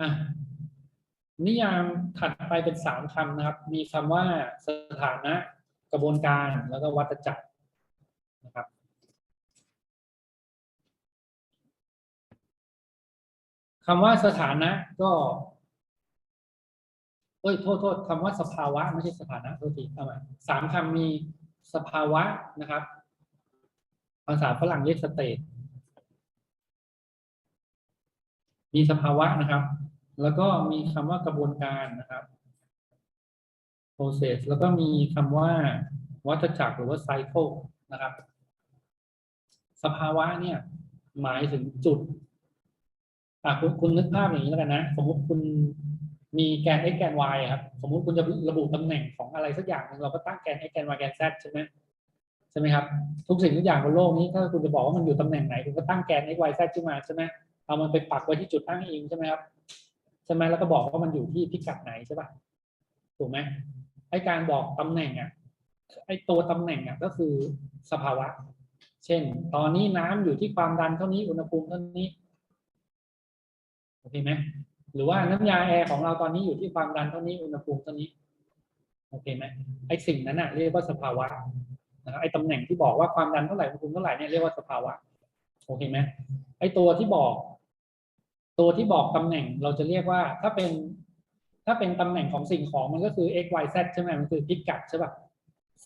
อะนิยามถัดไปเป็นสามคำนะครับ มีคำว่าสถานะ กระบวนการแล้วก็วัฏจักรนะครับคำว่าสถานะก็เอ้ยโทษโทษคำว่าสภาวะไม่ใช่สถานะโทษทีเอาใหม่สามคำมีสภาวะนะครับ ภาษาฝรั่งเรียกสเตท มีสภาวะนะครับ แล้วก็มีคำว่ากระบวนการนะครับ process แล้วก็มีคำว่าวัฏจักรหรือว่า cycle นะครับ สภาวะเนี่ย หมายถึงจุดอะคุณคุณนึกภาพอย่างนี้แล้วกันนะ สมมติคุณมีแกน x แกน y ครับ สมมุติคุณจะระบุตำแหน่งของอะไรสักอย่างหนึ่งเราก็ตั้งแกน x แกน y แกน z ใช่ไหมใช่ไหมครับ ทุกสิ่งทุกอย่างบนโลกนี้ ถ้าคุณจะบอกว่ามันอยู่ตำแหน่งไหน คุณก็ตั้งแกน x y z ขึ้นมาใช่ไหม เอามันไปปักไว้ที่จุดตั้งเองใช่ไหมครับใช่ไหมแล้วก็บอกว่ามันอยู่ที่พิกัดไหนใช่ป่ะถูกไหมไอการบอกตำแหน่งอะไอตัวตำแหน่งอะก็คือสภาวะ เช่น ตอนนี้น้ำอยู่ที่ความดันเท่านี้อุณหภูมิเท่านี้โอเคไหมหรือว่าน้ำยาแอร์ของเราตอนนี้อยู่ที่ความดันเท่านี้อุณหภูมิเท่านี้โอเคไหมไอสิ่งนั้นน่ะเรียกว่าสภาวะนะครับไอตำแหน่งที่บอกว่าความดันเท่าไหร่อุณหภูมิเท่าไหร่เนี่ยเรียกว่าสภาวะโอเคไหมไอตัวที่บอก ตัวที่บอกตำแหน่งเราจะเรียกว่าถ้าเป็น ถ้าเป็นตำแหน่งของสิ่งของมันก็คือ x y z ใช่ไหมมันคือพิกัดใช่ป่ะ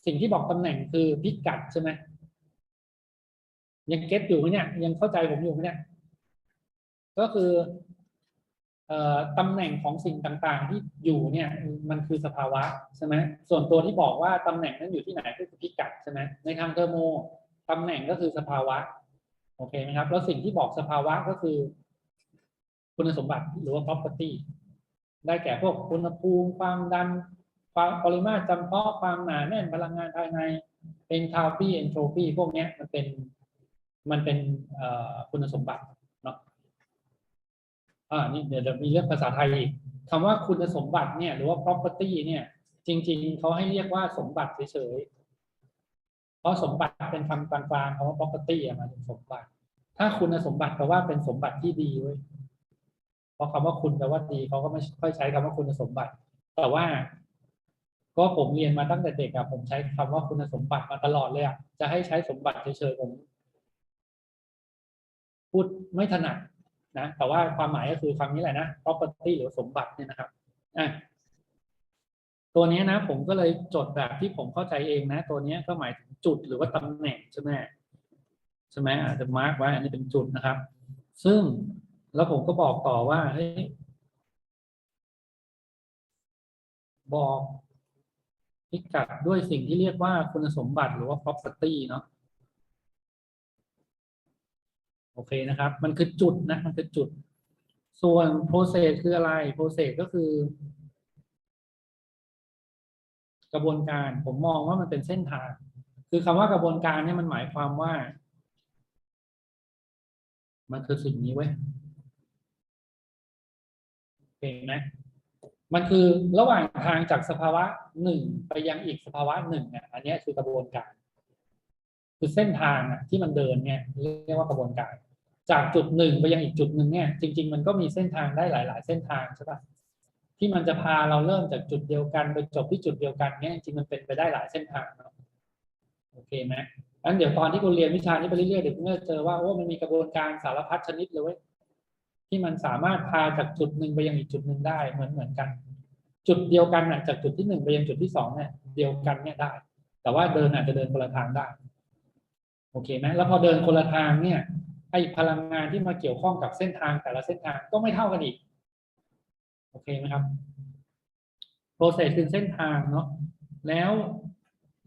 สิ่งที่บอกตำแหน่งคือพิกัดใช่ไหมยังเก็ตอยู่ไหมเนี่ยยังเข้าใจผมอยู่ไหมเนี่ยก็คือเอ่อตำแหน่งของสิ่งต่างๆ ที่อยู่เนี่ยมันคือสภาวะใช่ไหมส่วนตัวที่บอกว่าตำแหน่งนั้นอยู่ที่ไหนก็คือพิกัดใช่ไหมในทางเทอร์โมตำแหน่งก็คือสภาวะโอเคไหมครับ แล้วสิ่งที่บอกสภาวะก็คือ คุณสมบัติหรือว่า property ได้แก่พวกอุณหภูมิความดัน ความปริมาตรจำเพาะความหนาแน่นพลังงานภายใน enthalpy entropy พวกนี้มันเป็นมันเป็นคุณสมบัติเนาะอ่านี่เดี๋ยวเดี๋ยวมีเรื่องภาษาไทยอีกคำว่าคุณสมบัติเนี่ยหรือว่า property เนี่ย จริง ๆเขาให้เรียกว่าสมบัติเฉยๆเพราะสมบัติเป็นคำกลางๆคำว่า property มาถึงสมบัติ ถ้าคุณสมบัติแปลว่าเป็นสมบัติที่ดีเว้ย เพราะคำว่าคุณแปลว่าดีเขาก็ไม่ค่อยใช้คำว่าคุณสมบัติ แต่ว่า ก็ผมเรียนมาตั้งแต่เด็กอะผมใช้คำว่าคุณสมบัติมาตลอดเลยอะจะให้ใช้สมบัติเฉยๆผม พูดไม่ถนัดนะแต่ว่าความหมายก็คือคำนี้แหละนะ property หรือสมบัติเนี่ยนะครับอะตัวนี้นะผมก็เลยจดแบบที่ผมเข้าใจเองนะ ตัวนี้ก็หมายถึงจุดหรือว่าตำแหน่งใช่ไหมใช่ไหมอาจจะมาร์กไว้อันนี้เป็นจุดนะครับ ซึ่ง แล้วผมก็บอกต่อว่าเฮ้ยบอกพิกัดด้วยสิ่งที่เรียกว่าคุณสมบัติหรือว่า property เนาะโอเคนะครับ มันคือจุดนะ มันคือจุด ส่วน process คืออะไร process ก็คือ กระบวนการผมมองว่ามันเป็นเส้นทาง คือคำว่ากระบวนการเนี่ยมันหมายความว่า มันคือสิ่งนี้เว้ย เห็นไหมมันคือระหว่างทางจากสภาวะหนึ่งไปยังอีกสภาวะหนึ่งอะอันนี้คือกระบวนการ คือเส้นทางอะที่มันเดินเนี่ยเรียกว่ากระบวนการ จากจุดหนึ่งไปยังอีกจุดหนึ่งเนี่ย จริง ๆ มันก็มีเส้นทางได้หลาย ๆ เส้นทางใช่ปะที่มันจะพาเราเริ่มจากจุดเดียวกันไปจบที่จุดเดียวกันเนี่ยจริงมันเป็นไปได้หลายเส้นทางเนาะโอเคไหมงั้นเดี๋ยวตอนที่คุณเรียนวิชานี้ไปเรื่อยๆเดี๋ยวคุณจะเจอว่าโอ้มันมีกระบวนการสารพัดชนิดเลยเว้ย ที่มันสามารถพาจากจุดหนึ่งไปยังอีกจุดหนึ่งได้เหมือนเหมือนกัน จุดเดียวกันน่ะจากจุดที่หนึ่งไปยังจุดที่สองเนี่ยเดียวกันเนี่ยได้ แต่ว่าเดินอาจจะเดินคนละทางได้โอเคไหมแล้วพอเดินคนละทางเนี่ยไอพลังงานที่มาเกี่ยวข้องกับเส้นทางแต่ละเส้นทางก็ไม่เท่ากันอีกโอเคไหมครับ process คือเส้นทางเนาะแล้ว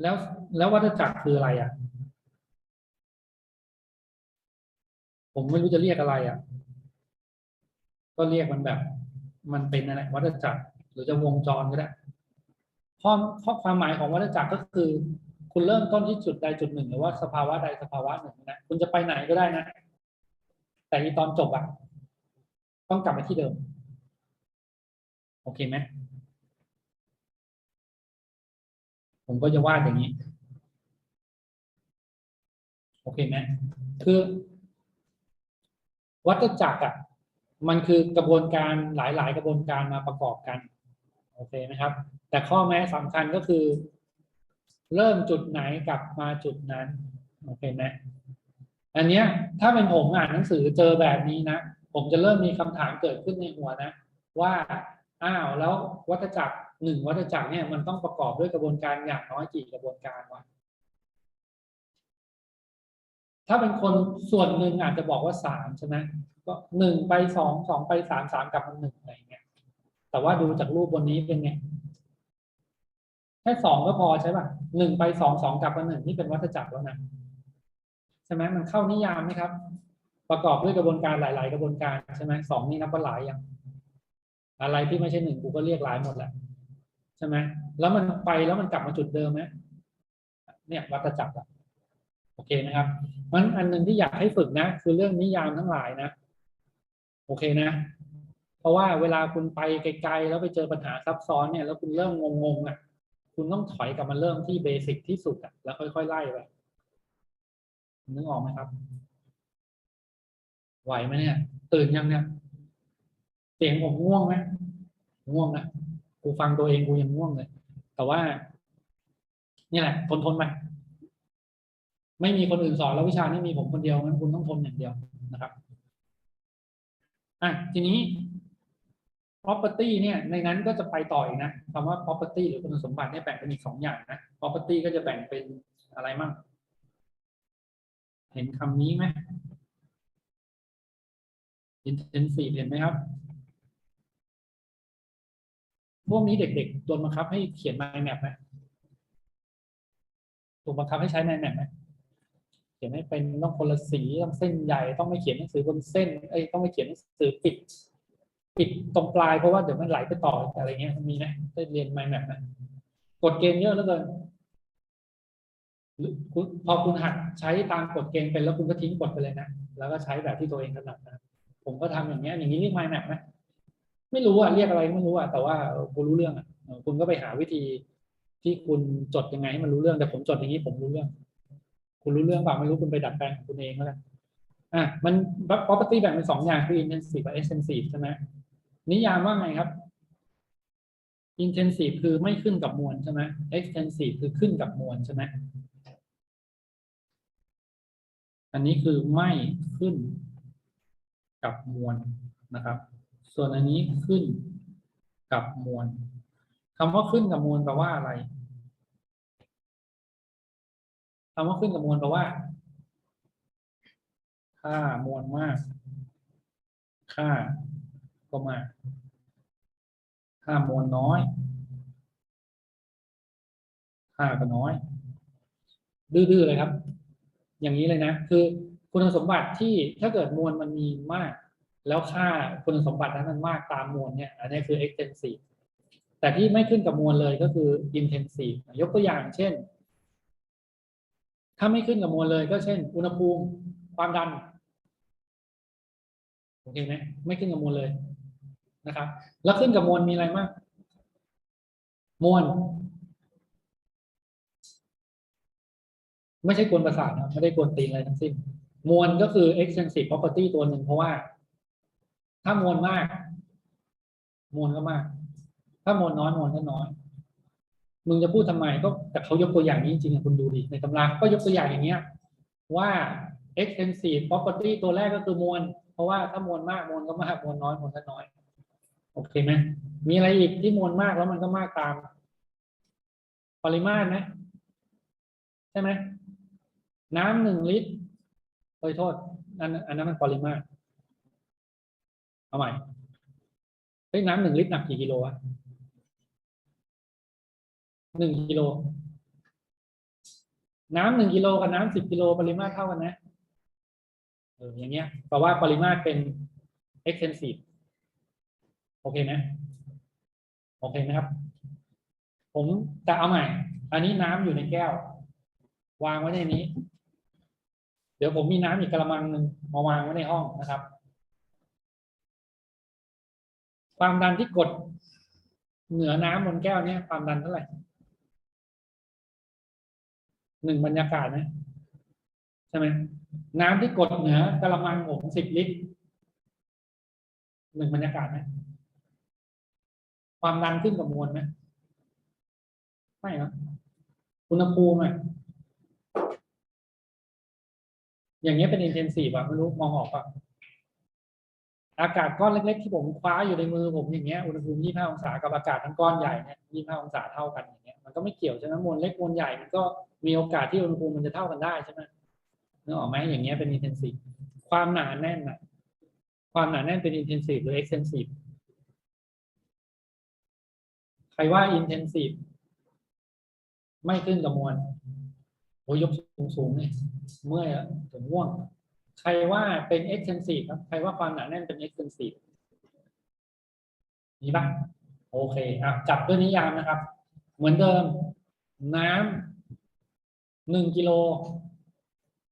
แล้วแล้ววัฏจักรคืออะไรอะ ผมไม่รู้จะเรียกอะไรอะ ก็เรียกมันแบบ มันเป็นอะไรวัฏจักรหรือจะวงจรก็ได้ข้อข้อความหมายของวัฏจักรก็คือ คุณเริ่มต้นที่จุดใดจุดหนึ่ง หรือว่าสภาวะใดสภาวะหนึ่งนะคุณจะไปไหนก็ได้นะ แต่ีตอนจบอะต้องกลับมาที่เดิม โอเคไหมผมก็จะวาดอย่างนี้ โอเคไหมคือ วัฏจักรอะ มันคือกระบวนการหลาย ๆ กระบวนการมาประกอบกันโอเคไหมครับ แต่ข้อแม้สำคัญก็คือ เริ่มจุดไหนกลับมาจุดนั้นโอเคไหมอันเนี้ยถ้าเป็นผมอ่านหนังสือเจอแบบนี้นะ ผมจะเริ่มมีคำถามเกิดขึ้นในหัวนะ ว่าอ้าวแล้ววัฏจักรหนึ่งวัฏจักรเนี่ยมันต้องประกอบด้วยกระบวนการอย่างน้อยกี่กระบวนการวะถ้าเป็นคนส่วนหนึ่งอาจจะบอกว่าสามใช่ไหม ก็หนึ่งไปสองสองไปสามสามกลับมาหนึ่งอะไรเงี้ย แต่ว่าดูจากรูปบนนี้เป็นไงแค่สองก็พอใช่ป่ะหนึ่งไปสองสองกลับมาหนึ่งนี่เป็นวัฏจักรแล้วนะใช่ไหมมันเข้านิยามไหมครับ ประกอบด้วยกระบวนการหลาย ๆ กระบวนการใช่ไหมสองนี่นับว่าหลายยังอะไรที่ไม่ใช่หนึ่งกูก็เรียกหลายหมดแหละใช่ไหมแล้วมันไปแล้วมันกลับมาจุดเดิมไหมเนี่ยวัฏจักรอะโอเคนะครับมันอันหนึ่งที่อยากให้ฝึกนะ คือเรื่องนิยามทั้งหลายนะ โอเคนะ เพราะว่าเวลาคุณไปไกลๆ แล้วไปเจอปัญหาซับซ้อนเนี่ยแล้วคุณเริ่มงงๆอะ คุณต้องถอยกลับมาเริ่มที่เบสิกที่สุดอะแล้วค่อยๆไล่ไปนึกออกไหมครับ ไหวไหมเนี่ย ตื่นยังเนี่ยเสียงผมง่วงไหมง่วงนะกูฟังตัวเองกูยังง่วงเลย แต่ว่า นี่แหละ ทนทนไปไม่มีคนอื่นสอนแล้ววิชานี้มีผมคนเดียวงั้นคุณต้องทนอย่างเดียวนะครับ อะทีนี้ property เนี่ยในนั้นก็จะไปต่ออีกนะคำว่า property หรือคุณสมบัติเนี่ยแบ่งเป็นอีกสองอย่างนะ property ก็จะแบ่งเป็นอะไรมั่งเห็นคำนี้ไหม intensive เห็นไหมครับ พวกนี้เด็กๆโดนบังคับให้เขียน mind map ไหมถูกบังคับให้ใช้ mind map ไหม เขียนให้เป็นต้องคนละสีต้องเส้นใหญ่ต้องไม่เขียนหนังสือบนเส้นเอ้ยต้องไม่เขียนหนังสือปิดปิดตรงปลายเพราะว่าเดี๋ยวมันไหลไปต่ออะไรเงี้ยมันมีได้เรียน mind map นะกฎเกณฑ์เยอะเหลือเกินพอคุณหัดใช้ตามกฎเกณฑ์เป็นแล้วคุณก็ทิ้งกฎไปเลยนะแล้วก็ใช้แบบที่ตัวเองถนัดนะผมก็ทำอย่างเงี้ยอย่างนี้เรียก mind map ไหมไม่รู้อะเรียกอะไรไม่รู้อะแต่ว่าคุณรู้เรื่องอะคุณก็ไปหาวิธีที่คุณจดยังไงให้มันรู้เรื่องแต่ผมจดอย่างนี้ผมรู้เรื่อง คุณรู้เรื่องเปล่าไม่รู้คุณไปดัดแปลงของคุณเองก็ได้อะมัน property แบ่งเป็นสองอย่างคือ intensive กับ extensive ใช่ไหมนิยามว่าไงครับ intensive คือไม่ขึ้นกับมวลใช่ไหม extensive คือขึ้นกับมวลใช่ไหมอันนี้คือไม่ขึ้นกับมวลนะครับ ส่วนอันนี้ขึ้นกับมวลคำว่าขึ้นกับมวลแปลว่าอะไร คำว่าขึ้นกับมวลแปลว่า ค่ามวลมาก ค่าก็มาก ค่ามวลน้อย ค่าก็น้อย ดื้อๆเลยครับ อย่างนี้เลยนะ คือคุณสมบัติที่ถ้าเกิดมวลมันมีมาก แล้วค่าคุณสมบัตินั้นมันมากตามมวลเนี่ย อันนี้คือ extensive แต่ที่ไม่ขึ้นกับมวลเลยก็คือ intensive ยกตัวอย่างเช่น ถ้าไม่ขึ้นกับมวลเลยก็เช่น อุณหภูมิความดันโอเคไหมไม่ขึ้นกับมวลเลยนะครับ แล้วขึ้นกับมวลมีอะไรมากมวลไม่ใช่กวนประสาทนะไม่ได้กวนตีนอะไรทั้งสิ้น มวลก็คือ extensive property ตัวหนึ่งเพราะว่า ถ้ามวลมาก มวลก็มาก ถ้ามวลน้อยมวลก็น้อย มึงจะพูดทำไมก็แต่เขายกตัวอย่างนี้จริงๆคุณดูดิในตำราก็ยกตัวอย่างอย่างเงี้ยว่า extensive property ตัวแรกก็คือมวล เพราะว่าถ้ามวลมากมวลก็มากมวลน้อยมวลก็น้อย โอเคไหมมีอะไรอีกที่มวลมากแล้วมันก็มากตาม ปริมาตรไหมใช่ไหมน้ำหนึ่งลิตรโอ้ยโทษอันอันนั้นมันปริมาตรเอาใหม่เฮ้ยน้ำหนึ่งลิตรหนักกี่กิโลอะ หนึ่งกิโล น้ำหนึ่งกิโลกับน้ำสิบกิโลปริมาตรเท่ากันนะเอออย่างเงี้ยแปลว่าปริมาตรเป็น extensive โอเคไหมโอเคไหมครับ ผมจะเอาใหม่ อันนี้น้ำอยู่ในแก้ว วางไว้ในนี้ เดี๋ยวผมมีน้ำอีกกระมังหนึ่งมาวางไว้ในห้องนะครับ ความดันที่กดเหนือน้ำบนแก้วเนี่ยความดันเท่าไหร่ หนึ่งบรรยากาศนะใช่ไหมน้ำที่กดเหนือกระมังผมสิบลิตรหนึ่งบรรยากาศไหมความดันขึ้นกับมวลไหมไม่นะอุณหภูมิอะอย่างเงี้ยเป็น intensive อะไม่รู้มองออกปะอากาศก้อนเล็กๆที่ผมคว้าอยู่ในมือผมอย่างเงี้ยอุณหภูมิ 25 องศากับอากาศทั้งก้อนใหญ่เนี่ย 25 องศาเท่ากันอย่างเงี้ย มันก็ไม่เกี่ยวใช่ไหมมวลเล็กมวลใหญ่มันก็มีโอกาสที่อุณหภูมิมันจะเท่ากันได้ใช่ไหมนึกออกไหมอย่างเงี้ยเป็น intensive ความหนาแน่นอะความหนาแน่นเป็น intensive หรือ extensive ใครว่า intensive ไม่ขึ้นกับมวลโอ้ยกสูงสูงเนี่ยเมื่อยถึงง่วง ใครว่าเป็น extensive ครับใครว่าความหนาแน่นเป็น extensive มีปะโอเคครับจับด้วยนิยามนะครับ เหมือนเดิม น้ำหนึ่งกิโล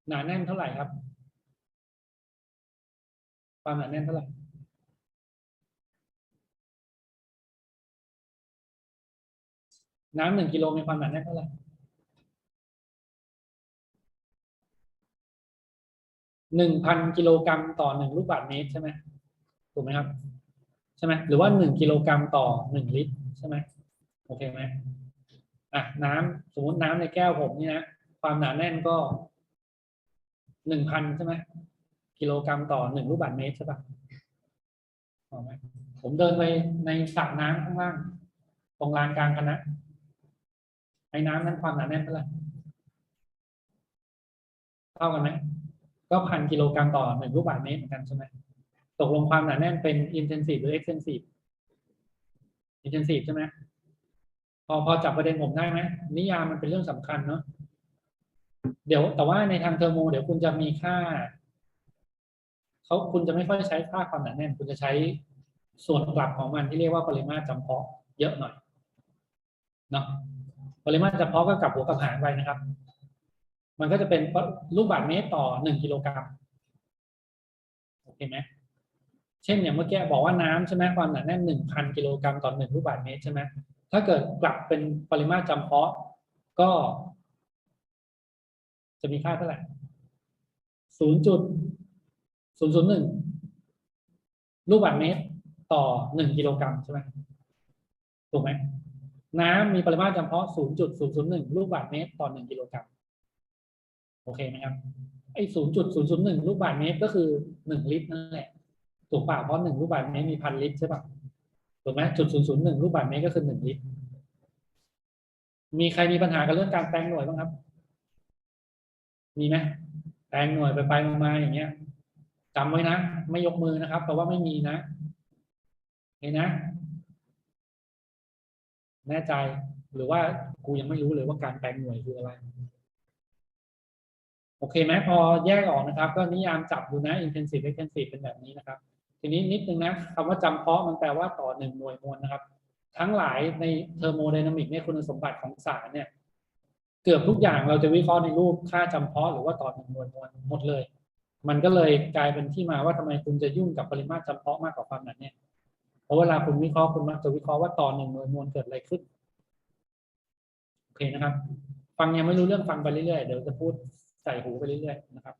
หนาแน่นเท่าไหร่ครับ ความหนาแน่นเท่าไหร่น้ำหนึ่งกิโลมีความหนาแน่นเท่าไหร่หนึ่งพันกิโลกรัมต่อหนึ่งลูกบาศก์เมตรใช่ไหมถูกไหมครับ ใช่ไหมหรือว่าหนึ่งกิโลกรัมต่อหนึ่งลิตรใช่ไหม โอเคไหมอะน้ำสมมติน้ำในแก้วผมนี่นะความหนาแน่นก็หนึ่งพันใช่ไหมกิโลกรัมต่อหนึ่งลูกบาศก์เมตรใช่ปะออกไหมผมเดินไปในสระน้ำข้างล่าง ตรงลานกลางคณะไอ้น้ำนั้นความหนาแน่นเท่าไหร่เท่ากันไหมก็พันกิโลกรัมต่อหนึ่งลูกบาศก์เมตรเหมือนกันใช่ไหมตกลงความหนาแน่นเป็น intensive หรือ extensive intensive ใช่ไหม พอพอจับประเด็นผมได้ไหมนิยามมันเป็นเรื่องสำคัญเนาะเดี๋ยวแต่ว่าในทางเทอร์โม เดี๋ยวคุณจะมีค่าเขาคุณจะไม่ค่อยใช้ค่าความหนาแน่น คุณจะใช้ส่วนกลับของมันที่เรียกว่าปริมาตรจำเพาะเยอะหน่อยเนาะปริมาตรจำเพาะก็กลับหัวกับหางไปนะครับ มันก็จะเป็นลูกบาศก์เมตรต่อหนึ่งกิโลกรัมโอเคไหมเช่นอย่างเมื่อกี้บอกว่าน้ำใช่ไหมความหนาแน่นหนึ่งพันกิโลกรัมต่อหนึ่งลูกบาศก์เมตรใช่ไหม ถ้าเกิดกลับเป็นปริมาตรจำเพาะก็ จะมีค่าเท่าไหร่ศูนย์จุดศูนย์ศูนย์หนึ่งลูกบาศก์เมตรต่อหนึ่งกิโลกรัมใช่ไหมถูกไหมน้ำมีปริมาตรจำเพาะศูนย์จุดศูนย์ศูนย์หนึ่งลูกบาศก์เมตร ต่อหนึ่งกิโลกรัม โอเคไหมครับ ไอ้ศูนย์จุดศูนย์ศูนย์หนึ่งลูกบาศก์เมตรก็คือหนึ่งลิตรนั่นแหละ ถูกป่ะเพราะหนึ่งลูกบาศก์เมตรมีพันลิตรใช่ป่ะ ถูกไหมจุดศูนย์ศูนย์หนึ่งลูกบาศก์เมตรก็คือหนึ่งลิตร มีใครมีปัญหากับเรื่องการแปลงหน่วยบ้างครับ มีไหมแปลงหน่วยไปไปมาอย่างเงี้ยจำไว้นะ ไม่ยกมือนะครับแปลว่าไม่มีนะเห็นนะ แน่ใจหรือว่ากูยังไม่รู้เลยว่าการแปลงหน่วยคืออะไร โอเคไหมพอแยกออกนะครับ ก็นิยามจับดูนะ intensive extensive เป็นแบบนี้นะครับ ทีนี้นิดนึงนะคำว่าจำเพาะมันแปลว่าต่อหนึ่งหน่วยมวลนะครับ ทั้งหลายในเทอร์โมไดนามิกในยคุณสมบัติของสารเนี่ยเกือบทุกอย่างเราจะวิเคราะห์ในรูปค่าจำเพาะหรือว่าต่อหนึ่งหน่วยมวลหมดเลย มันก็เลยกลายเป็นที่มาว่าทำไมคุณจะยุ่งกับปริมาตรจำเพาะมากกว่าความหนาแน่นเพราะเวลาคุณวิเคราะห์คุณมักจะวิเคราะห์ว่าต่อหนึ่งหน่วยมวลเกิดอะไรขึ้นโอเคนะครับ ฟังยังไม่รู้เรื่องฟังไปเรื่อยๆเดี๋ยวจะพูดใส่หูไปเรื่อยๆนะครับ